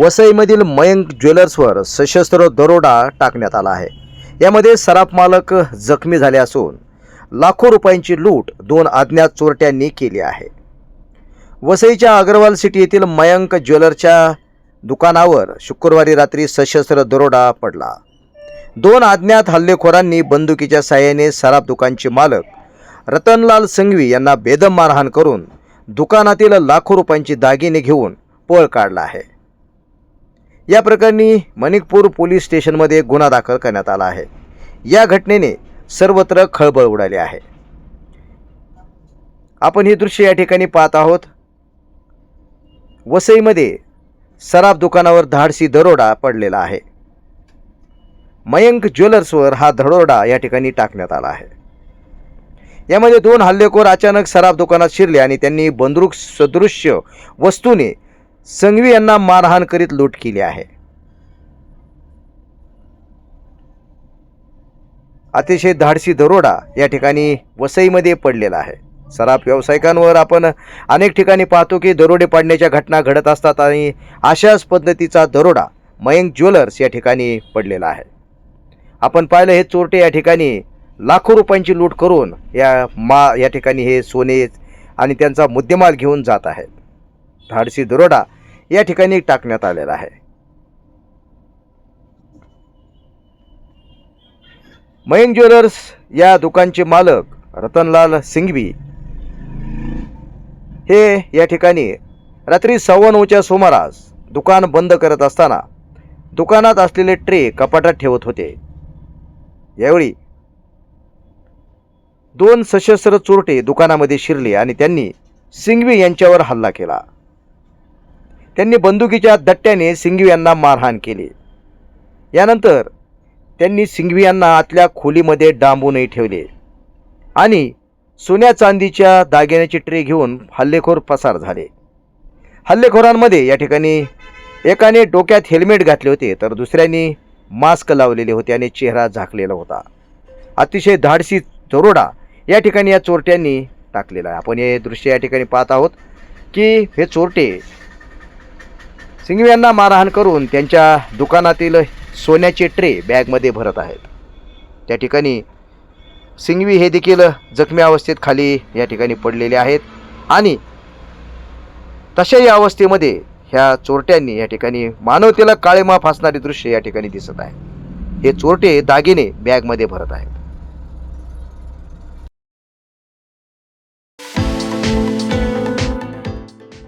वसईमधील मयंक ज्वेलर्सवर सशस्त्र दरोडा टाकण्यात आला आहे. यामध्ये सराफ मालक जखमी झाले असून लाखो रुपयांची लूट दोन अज्ञात चोरट्यांनी केली आहे. वसईच्या अग्रवाल सिटी येथील मयंक ज्वेलरच्या दुकानावर शुक्रवारी रात्री सशस्त्र दरोडा पडला. दोन अज्ञात हल्लेखोरांनी बंदुकीच्या साह्याने सराफ दुकानचे मालक रतनलाल संघवी यांना बेदम मारहाण करून दुकानातील लाखो रुपयांची दागिने घेऊन पळ काढला आहे. या प्रकरणी मणिकपूर पोलीस स्टेशनमध्ये गुन्हा दाखल करण्यात आला आहे. या घटनेने सर्वत्र खळबळ उडाली आहे. आपण ही दृश्य या ठिकाणी पाहत आहोत. वसईमध्ये सराफ दुकानावर धाडसी दरोडा पडलेला आहे. मयंक ज्वेलर्सवर हा दरोडा या ठिकाणी टाकण्यात आला आहे. यामध्ये दोन हल्लेखोर अचानक सराफ दुकानात शिरले आणि त्यांनी बंदूक सदृश्य वस्तूने संघवी यांना मारहाण करीत लूट केली आहे. अतिशय धाडसी दरोडा या ठिकाणी वसईमध्ये पडलेला आहे. सराफ व्यावसायिकांवर आपण अनेक ठिकाणी पाहतो की दरोडे पाडण्याच्या घटना घडत असतात आणि अशाच पद्धतीचा दरोडा मयंक ज्वेलर्स या ठिकाणी पडलेला आहे. आपण पाहिलं हे चोरटे या ठिकाणी लाखो रुपयांची लूट करून या मा या ठिकाणी हे सोने आणि त्यांचा मुद्देमाल घेऊन जात आहेत. धाडसी दरोडा या ठिकाणी टाकण्यात आलेला आहे. मयंक ज्वेलर्स या दुकानचे मालक रतनलाल सिंघवी हे या ठिकाणी रात्री सव्वा नऊच्या सुमारास दुकान बंद करत असताना दुकानात असलेले ट्रे कपाटात ठेवत होते. यावेळी दोन सशस्त्र चोरटे दुकानामध्ये शिरले आणि त्यांनी सिंघवी यांच्यावर हल्ला केला. त्यांनी बंदुकीच्या दट्ट्याने सिंघवी यांना मारहाण केली. यानंतर त्यांनी सिंघवी यांना आतल्या खोलीमध्ये डांबूनही ठेवले. आणि सोन्या चांदीच्या दागिन्याची ट्रे घेऊन हल्लेखोर पसार झाले. हल्लेखोरांमध्ये या ठिकाणी एकाने डोक्यात हेल्मेट घातले होते तर दुसऱ्याने मास्क लावलेले होते आणि चेहरा झाकलेला होता. अतिशय धाडसी दरोडा या ठिकाणी या चोरट्यांनी टाकलेला आहे. आपण हे दृश्य या ठिकाणी पाहत आहोत की हे चोरटे सिंघवी यांना मारहाण करून त्यांच्या दुकानातील सोन्याचे ट्रे बॅगमध्ये भरत आहेत. त्या ठिकाणी सिंघवी हे देखील जखमी अवस्थेत खाली या ठिकाणी पडलेले आहेत आणि तशाही अवस्थेमध्ये ह्या चोरट्यांनी या ठिकाणी मानवतेला काळेमा फासणारे दृश्य या ठिकाणी दिसत आहे. हे चोरटे दागिने बॅगमध्ये भरत आहेत.